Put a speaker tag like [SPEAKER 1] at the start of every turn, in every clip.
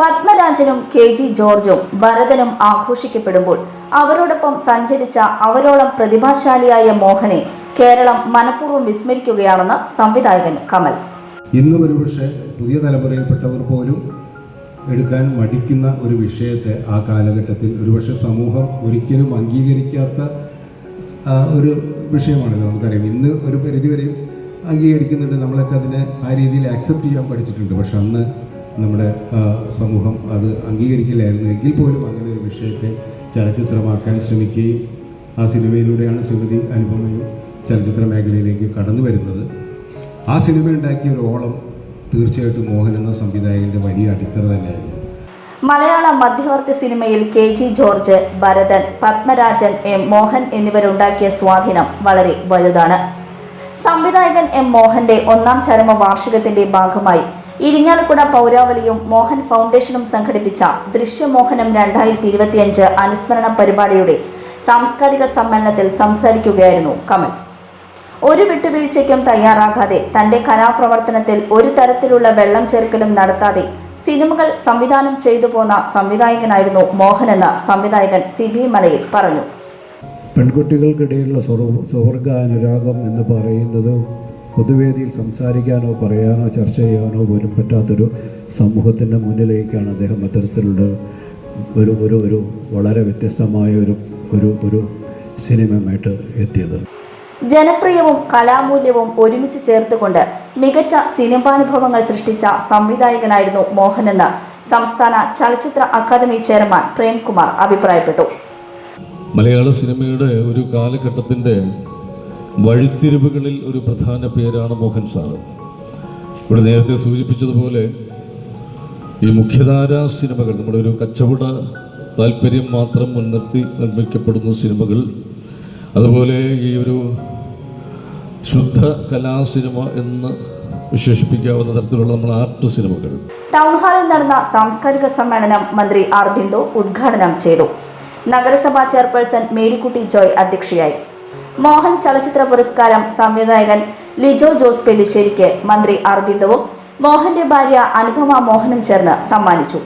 [SPEAKER 1] പത്മരാജനും K G ജോർജും ഭരതനും ആഘോഷിക്കപ്പെടുമ്പോൾ അവരോടൊപ്പം സഞ്ചരിച്ച അവരോളം പ്രതിഭാശാലിയായ മോഹനെ കേരളം മനഃപൂർവം വിസ്മരിക്കുകയാണെന്ന് സംവിധായകൻ കമൽ.
[SPEAKER 2] ഇന്ന് ഒരുപക്ഷെ പുതിയ തലമുറയിൽപ്പെട്ടവർ പോലും എടുക്കാൻ മടിക്കുന്ന ഒരു വിഷയത്തെ ആ കാലഘട്ടത്തിൽ ഒരുപക്ഷെ സമൂഹം ഒരിക്കലും അംഗീകരിക്കാത്ത ഒരു വിഷയമാണല്ലോ നമുക്കറിയാം. ഇന്ന് ഒരു പരിധിവരെയും അംഗീകരിക്കുന്നുണ്ട്. നമ്മളൊക്കെ അതിനെ ആ രീതിയിൽ ആക്സെപ്റ്റ് ചെയ്യാൻ പഠിച്ചിട്ടുണ്ട്. പക്ഷെ അന്ന് നമ്മുടെ സമൂഹം അത് അംഗീകരിക്കില്ലായിരുന്നു. എങ്കിൽ പോലും അങ്ങനെ ഒരു വിഷയത്തെ ചലച്ചിത്രമാക്കാൻ ശ്രമിക്കുകയും ആ സിനിമയിലൂടെയാണ് ശ്രീമതി അനുപമയും ചലച്ചിത്ര മേഖലയിലേക്ക് കടന്നു വരുന്നത്. ആ സിനിമ ഉണ്ടാക്കിയ ഒരു ഓളം തീർച്ചയായിട്ടും മോഹൻ എന്ന സംവിധായകന്റെ വലിയ അടിത്തറ തന്നെയായിരുന്നു.
[SPEAKER 1] മലയാള മധ്യവർത്തി സിനിമയിൽ K G George Bharathan Padmarajan M Mohan എന്നിവരുണ്ടാക്കിയ സ്വാധീനം വളരെ വലുതാണ്. സംവിധായകൻ എം മോഹന്റെ ഒന്നാം ചരമ വാർഷികത്തിന്റെ ഭാഗമായി ഇരിങ്ങാലക്കുട പൗരാവലിയും മോഹൻ ഫൗണ്ടേഷനും സംഘടിപ്പിച്ച ദൃശ്യമോഹനം രണ്ടായിരത്തി ഇരുപത്തിയഞ്ച് അനുസ്മരണ പരിപാടിയുടെ സാംസ്കാരിക സമ്മേളനത്തിൽ സംസാരിക്കുകയായിരുന്നു കമൽ. ഒരു വിട്ടുവീഴ്ചയ്ക്കും തയ്യാറാകാതെ തന്റെ കലാപ്രവർത്തനത്തിൽ ഒരു തരത്തിലുള്ള വെള്ളം ചേർക്കലും നടത്താതെ സിനിമകൾ സംവിധാനം ചെയ്തു പോന്ന സംവിധായകനായിരുന്നു മോഹൻ എന്ന സംവിധായകൻ സി ബി മലയിൽ പറഞ്ഞു.
[SPEAKER 3] പെൺകുട്ടികൾക്കിടയിലുള്ള സ്വർ- സ്വർഗ അനുരാഗം എന്ന് പറയുന്നത് പൊതുവേദിയിൽ സംസാരിക്കാനോ പറയാനോ ചർച്ച ചെയ്യാനോ പോലും പറ്റാത്തൊരു സമൂഹത്തിന്റെ മുന്നിലേക്കാണ് അദ്ദേഹം അത്തരത്തിലുള്ള ഒരു ഒരു ഒരു വളരെ വ്യത്യസ്തമായ ഒരു ഒരു ഒരു സിനിമയുമായിട്ട് എത്തിയത്.
[SPEAKER 1] ജനപ്രിയവും കലാമൂല്യവും ഒരുമിച്ച് ചേർത്തുകൊണ്ട് മികച്ച സിനിമാനുഭവങ്ങൾ സൃഷ്ടിച്ച സംവിധായകനായിരുന്നു മോഹനെന്ന് സംസ്ഥാന ചലച്ചിത്ര അക്കാദമി ചെയർമാൻ പ്രേംകുമാർ അഭിപ്രായപ്പെട്ടു.
[SPEAKER 4] മലയാള സിനിമയുടെ ഒരു കാലഘട്ടത്തിന്റെ വഴിത്തിരിവുകളിൽ ഒരു പ്രധാന പേരാണ് മോഹൻ സാർ ഇവിടെ നേരത്തെ സൂചിപ്പിച്ചതുപോലെ ഈ മുഖ്യധാര സിനിമകൾ നമ്മുടെ ഒരു കച്ചവട താല്പര്യം മാത്രം മുൻനിർത്തി നിർമ്മിക്കപ്പെടുന്ന സിനിമകൾ അതുപോലെ ഈ ഒരു ശുദ്ധ കലാ സിനിമ എന്ന് വിശേഷിപ്പിക്കാവുന്ന തരത്തിലുള്ള നമ്മുടെ ആർട്ട് സിനിമകൾ.
[SPEAKER 1] ടൗൺ ഹാളിൽ നടന്ന സാംസ്കാരിക സമ്മേളനം മന്ത്രി അർബിന്ദോ ഉദ്ഘാടനം ചെയ്തു. നഗരസഭാ ചെയർപേഴ്സൺ മേരിക്കുട്ടി ജോയ് അധ്യക്ഷയായി. മോഹൻ ചലച്ചിത്ര പുരസ്കാരം സംവിധായകൻ ലിജോ ജോസ് പെല്ലിശ്ശേരിക്ക് മന്ത്രി അർബിന്ദവും മോഹന്റെ ഭാര്യ അനുപമ മോഹനും ചേർന്ന് സമ്മാനിച്ചു.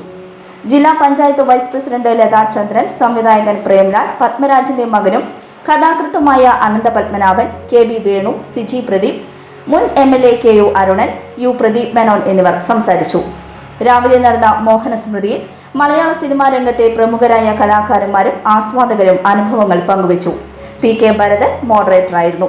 [SPEAKER 1] ജില്ലാ പഞ്ചായത്ത് വൈസ് പ്രസിഡന്റ് ലതാ ചന്ദ്രൻ സംവിധായകൻ പ്രേംലാൽ പത്മരാജന്റെ മകനും കഥാകൃത്തുമായ അനന്ത പത്മനാഭൻ കെ ബി വേണു സിജി പ്രദീപ് മുൻ M L A K U Arunan U Pradeep Menon എന്നിവർ സംസാരിച്ചു. രാവിലെ നടന്ന മോഹന സ്മൃതിയിൽ മലയാള സിനിമാ രംഗത്തെ പ്രമുഖരായ കലാകാരന്മാരും ആസ്വാദകരും അനുഭവങ്ങൾ പങ്കുവച്ചു. P K Bharathan മോഡറേറ്ററായിരുന്നു